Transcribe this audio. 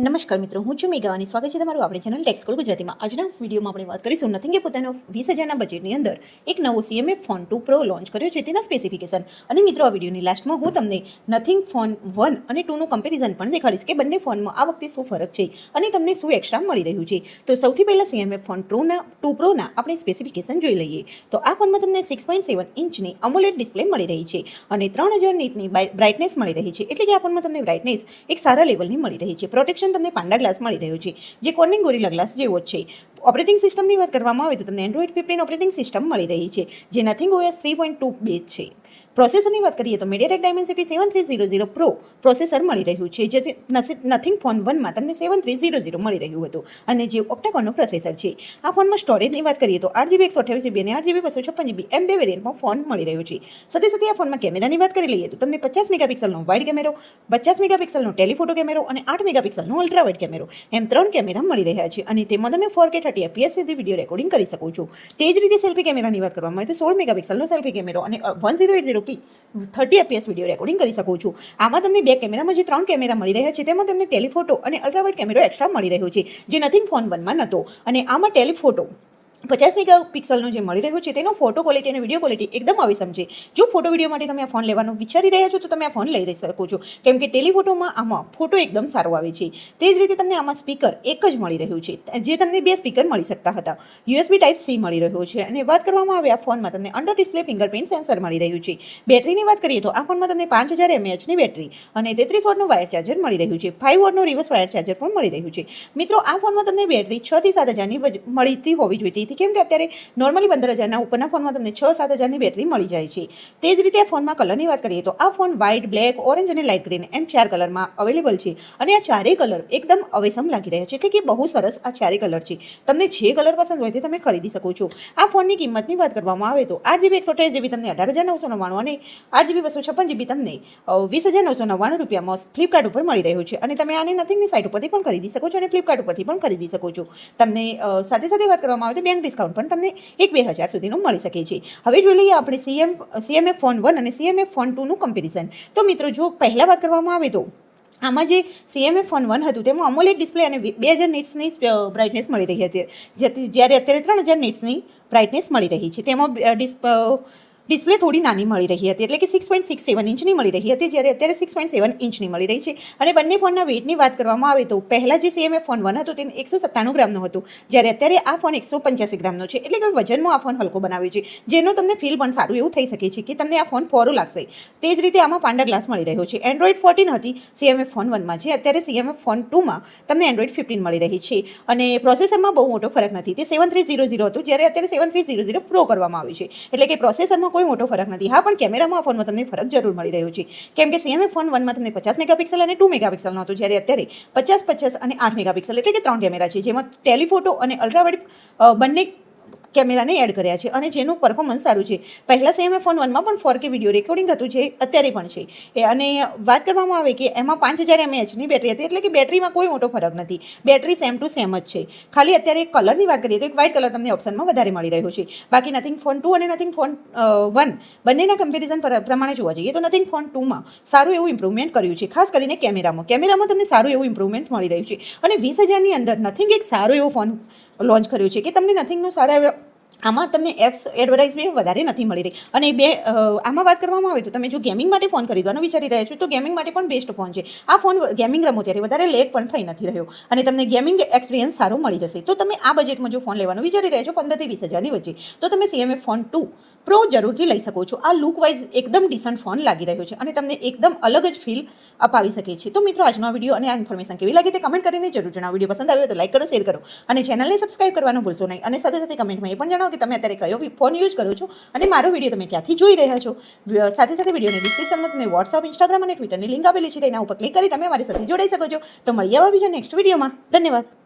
નમસ્કાર મિત્રો, હું છું મેઘાવાની. સ્વાગત છે તમારું આપણી ચેનલ ટેક્સકોલ ગુજરાતીમાં. આજના વિડીયોમાં આપણે વાત કરીશું નથિંગ પોતાનો વીસ હજારના બજેટની અંદર એક નવો CMF phone two pro launch કર્યો છે, તેના સ્પેસિફિકેશન અને મિત્રો, આ વિડીયોની લાસ્ટમાં હું તમને નથિંગ ફોન વન અને ટુનું કમ્પેરિઝન પણ દેખાડીશ કે બંને ફોનમાં આ વખતે શું ફરક છે અને તમને શું એક્સ્ટ્રા મળી રહ્યું છે. તો સૌથી પહેલાં સીએમએ ફોન ટુના ટુ પ્રોના આપણે સ્પેસિફિકેશન જોઈ લઈએ. તો આ ફોનમાં તમને સિક્સ પોઈન્ટ સેવન ઇંચની અમોલેડ ડિસ્પ્લે મળી રહી છે અને ત્રણ હજાર નીટની બ્રાઇટનેસ મળી રહી છે. એટલે કે આ ફોનમાં તમને બ્રાઇટનેસ એક સારા લેવલની મળી રહી છે. પ્રોટેક્શન તમને પાંડા ગ્લાસ મળી રહ્યું છે, જે કોર્નિંગ ગોરીલા ગ્લાસ જેવો જ છે. ઓપરેટિંગ સિસ્ટમની વાત કરવામાં આવે તો તમને એન્ડ્રોઈડ ફિફ્ટીન ઓપરેટિંગ સિસ્ટમ મળી રહી છે, જે Nothing OS three point two base છે. પ્રોસેસરની વાત કરીએ તો MediaTek Dimensity seven three zero zero pro processor મળી રહ્યું છે જે નથિંગ ફોન વનમાં તમને સેવન થ્રી ઝીરો ઝીરો મળી રહ્યું હતું. અને જે ઓક્ટાકોનનું પ્રોસેસર છે, આ ફોનમાં સ્ટોરેજની વાત કરીએ તો આઠ જીબી એકસો અઠ્યાવીસ જીબી અને આઠ જીબી બસો છપ્પન જીબી એમ બે વેરિયન્ટમાં ફોન મળી રહ્યો છે. સાથે સાથે આ ફોનમાં કેમેરાની વાત કરી લઈએ તો તમને પચાસ મેગાપિક્સલનો વાઇડ કેમેરો પચાસ મેગાપિક્સલનો ટેલિફોટો કેમેરો અને આઠ મેગાપિક્સલનો અલ્ટ્રા વાઇડ કેમેરો. એમ ત્રણ કેમેરા મળી રહ્યા છે અને તેમાં તમે ફોર કે થર્ટી એપીએસ સુધી વીડિયો રેકોર્ડિંગ કરી શકો છો. તે જ રીતે સેલ્ફી કેમેરાની વાત કરવામાં આવે તો સોળ મેગાપિક્સલનો સેલ્ફી કેમેરો અને one zero eight zero P thirty FPS video recording કરી શકો છો. આમાં તમને બે કેમેરામાં જે ત્રણ કેમેરા મળી રહ્યા છે તેમાં તમને ટેલિફોટો અને અલ્ટ્રાવાઇડ કેમેરો એક્સ્ટ્રા મળી રહ્યો છે, જે નથિંગ ફોન વનમાં નહોતો અને આમાં ટેલિફોટો પચાસ મેગા પિક્સલનો જે મળી રહ્યો છે, તેનો ફોટો ક્વોલિટી અને વીડિયો ક્વોલિટી એકદમ આવી છે જો ફોટો વીડિયો માટે તમે આ ફોન લેવાનું વિચારી રહ્યા છો, તો તમે આ ફોન લઈ શકો છો. કેમ કે ટેલિફોટોમાં આમાં ફોટો એકદમ સારો આવે છે. તે જ રીતે તમને આમાં સ્પીકર એક જ મળી રહ્યું છે. જે તમને બે સ્પીકર મળી શકતા હતા. યુએસબી ટાઈપ સી મળી રહ્યો છે. અને વાત કરવામાં આવે આ ફોનમાં તમને અંડર ડિસ્પ્લે ફિંગરપ્રિન્ટ સેન્સર મળી રહ્યું છે. બેટરીની વાત કરીએ તો આ ફોનમાં તમને પાંચ હજાર એમએચની બેટરી અને તેત્રીસ વોટનું વાયર ચાર્જર મળી રહ્યું છે. ફાઇવ વોટનું રિવર્સ વાયર ચાર્જર પણ મળી રહ્યું છે. મિત્રો, આ ફોનમાં તમને બેટરી છથી સાત હજારની મળતી હોવી જોઈતી હતી. કેમ કે અત્યારે નોર્મલી પંદર હજારના ઉપરના ફોનમાં તમને છ સાત હજારની બેટરી મળી જાય છે. તે જ રીતે આ ફોનમાં કલરની વાત કરીએ તો આ ફોન વ્હાઇટ બ્લેક ઓરેન્જ અને લાઇટ ગ્રીન એમ ચાર કલરમાં અવેલેબલ છે. અને આ ચારેય કલર એકદમ અવેસમ લાગી રહ્યા છે. એટલે કે બહુ સરસ આ ચારેય કલર છે. તમને જે કલર પસંદ હોય તે તમે ખરીદી શકો છો. આ ફોનની કિંમતની વાત કરવામાં આવે તો આઠ જીબી એકસો અઠાવીસ જીબી તમને અઢાર હજાર નવસો નવ્વાણું અને આઠ જીબી બસો છપ્પન જીબી તમને વીસ હજાર નવસો નવ્વાણું રૂપિયામાં ફ્લિપકાર્ટ ઉપર મળી રહ્યું છે. અને તમે આને નથિંગની સાઇટ ઉપરથી પણ ખરીદી શકો છો અને ફ્લિપકાર્ટ ઉપરથી પણ ખરીદી શકો છો. તમને સાથે સાથે વાત કરવામાં આવે તો બેંક ડિસ્કાઉન્ટ પણ તમને એક બે હજાર સુધીનું મળી શકે છે. હવે જોઈ લઈએ આપણે સીએમ સીએમએફ ફોન વન અને સીએમએફ ફોન ટુનું કમ્પેરિઝન તો મિત્રો, જો પહેલાં વાત કરવામાં આવે તો, આમાં જે સીએમએ ફોન વન હતું, તેમાં અમોલેડ ડિસ્પ્લે અને બે હજાર નીટ્સની બ્રાઇટનેસ મળી રહી હતી. જ્યારે અત્યારે ત્રણ હજાર નીટ્સની બ્રાઇટનેસ મળી રહી છે. તેમાં ડિસ્પ ડિસ્પ્લે થોડી નાની મળી રહી હતી, એટલે કે સિક્સ પોઈન્ટ સિક્સ સેવન ઇંચની મળી રહી હતી. જ્યારે અત્યારે સિક્સ પોઈન્ટ સેવન ઇંચની મળી રહી છે. અને બંને ફોનના વેઇટની વાત કરવામાં આવે તો પહેલાં જે સીએમએ ફોન વન હતો તે એકસો સત્તાણું ગ્રામનો હતો. જ્યારે અત્યારે આ ફોન એકસો પંચ્યાસી ગ્રામનો છે. એટલે કે વજનમાં આ ફોન હલકો બનાવ્યો છે. જેનો તમને ફીલ પણ સારું એવું થઈ શકે છે કે તમને આ ફોન ફોરો લાગશે. તે જ રીતે આમાં પાંડા ગ્લાસ મળી રહ્યો છે. એન્ડ્રોઈડ ફોર્ટીન હતી સીએમએ ફોન વનમાં જે અત્યારે સીએમએ ફોન ટુમાં તમને એન્ડ્રોઈડ ફિફ્ટીન મળી રહી છે. અને પ્રોસેસરમાં બહુ મોટો ફરક નથી. તે સેવન થ્રી ઝીરો ઝીરો હતું. જ્યારે અત્યારે seven three zero zero pro કરવામાં આવ્યું છે. એટલે કે પ્રોસેસરમાં કોઈ મોટો ફરક નથી. હા, પણ કેમેરામાં આ ફોનમાં તમને ફરક જરૂર મળી રહ્યો છે. કેમ કે સીએમએ ફોન વનમાં તમને પચાસ મેગાપિક્સલ અને ટુ મેગાપિક્સલનો હતો જ્યારે અત્યારે પચાસ પચાસ અને આઠ મેગાપિક્સલ એટલે કે ત્રણ કેમેરા છે, જેમાં ટેલિફોટો અને અલ્ટ્રાવાઇડ બંને કેમેરાને એડ કર્યા છે અને જેનું પરફોર્મન્સ સારું છે. પહેલાં સેમ ફોન વનમાં પણ ફોર કે વીડિયો રેકોર્ડિંગ હતું છે અત્યારે પણ છે. અને વાત કરવામાં આવે કે એમાં પાંચ હજાર એમએચની બેટરી હતી, એટલે કે બેટરીમાં કોઈ મોટો ફરક નથી. બેટરી સેમ ટુ સેમ જ છે. ખાલી અત્યારે કલરની વાત કરીએ તો એક વ્હાઇટ કલર તમને ઓપ્શનમાં વધારે મળી રહ્યો છે. બાકી નથિંગ ફોન ટુ અને નથિંગ ફોન વન બંનેના કમ્પેરિઝન પ્રમાણે જોવા જઈએ તો નથિંગ ફોન ટુમાં સારું એવું ઇમ્પ્રુવમેન્ટ કર્યું છે, ખાસ કરીને કેમેરામાં. કેમેરામાં તમને સારું એવું ઇમ્પ્રુવમેન્ટ મળી રહ્યું છે. અને વીસ હજારની અંદર નથિંગ એક સારો એવો ફોન લોન્ચ કર્યો છે કે તમને નથિંગનો સારા એવા આમાં તમને એપ્સ એડવર્ટાઇઝમેન્ટ વધારે નથી મળી રહી. અને બે આમાં વાત કરવામાં આવે તો તમે જો ગેમિંગ માટે ફોન ખરીદવાનો વિચારી રહ્યા છો, તો ગેમિંગ માટે પણ બેસ્ટ ફોન છે. આ ફોન ગેમિંગ રમો ત્યારે વધારે લેગ પણ થઈ નથી રહ્યો. અને તમને ગેમિંગ એક્સપિરિયન્સ સારો મળી જશે. તો તમે આ બજેટમાં જો ફોન લેવાનું વિચારી રહ્યા છો, પંદરથી વીસ હજારની વચ્ચે, તો તમે સીએમએ ફોન ટુ પ્રો જરૂરથી લઈ શકો છો. આ લુક વાઇઝ એકદમ ડિસન્ટ ફોન લાગી રહ્યો છે અને તમને એકદમ અલગ જ ફીલ અપાવી શકે છે. તો મિત્રો, આજનો આ વીડિયો અને આ ઇન્ફોર્મેશન કેવી લાગી તે કમેન્ટ કરીને જરૂર જણાવો. વીડિયો પસંદ આવ્યો તો લાઈક કરો શેર કરો અને ચેનલને સબસ્ક્રાઇબ કરવાનું ભૂલશો નહીં. અને સાથે સાથે કમેન્ટમાં એ પણ જણાવો કે તમે અત્યારે કયો ફોન યુઝ કરો છો અને મારો વીડિયો તમે ક્યાંથી જોઈ રહ્યા છો? સાથે સાથે વિડીયોની ડિસ્ક્રિપ્શનમાં તમને વોટ્સઅપ ઇન્સ્ટાગ્રામ અને ટ્વિટરની લિંક આપેલી છે, તેના ઉપર ક્લિક કરી તમે અમારી સાથે જોડાઈ શકો છો. તો મળીએ બીજા નેક્સ્ટ વિડીયોમાં ધન્યવાદ.